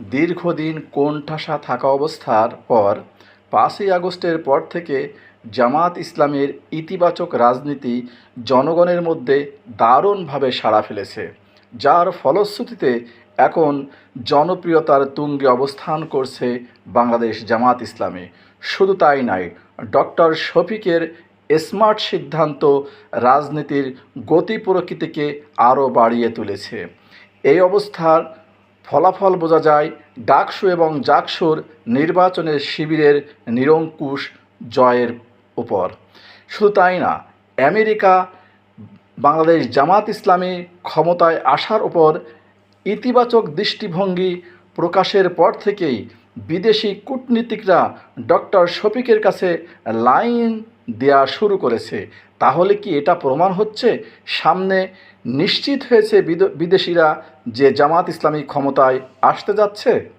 দীর্ঘদিন কোণঠাসা থাকা অবস্থার পর পাঁচই আগস্টের পর থেকে জামাত ইসলামের ইতিবাচক রাজনীতি জনগণের মধ্যে দারুণভাবে সাড়া ফেলেছে, যার ফলশ্রুতিতে এখন জনপ্রিয়তার তুঙ্গে অবস্থান করছে বাংলাদেশ জামাত ইসলামে। শুধু তাই নয়, ডক্টর শফিকের স্মার্ট সিদ্ধান্ত রাজনীতির গতি প্রকৃতিকে আরও বাড়িয়ে তুলেছে। এই অবস্থার ফলাফল বোঝা যায় ডাকসু এবং জাকসুর নির্বাচনের শিবিরের নিরঙ্কুশ জয়ের উপর। শুধু তাই না, আমেরিকা, বাংলাদেশ জামাত ইসলামী ক্ষমতায় আসার উপর ইতিবাচক দৃষ্টিভঙ্গি প্রকাশের পর থেকেই বিদেশি কূটনীতিকরা ডক্টর শফিকের কাছে লাইন দেওয়া শুরু করেছে। তাহলে কি এটা প্রমাণ হচ্ছে? সামনে নিশ্চিত হয়েছে বিদ- বিদেশিরা যে জামাত ইসলামী ক্ষমতায় আসতে যাচ্ছে?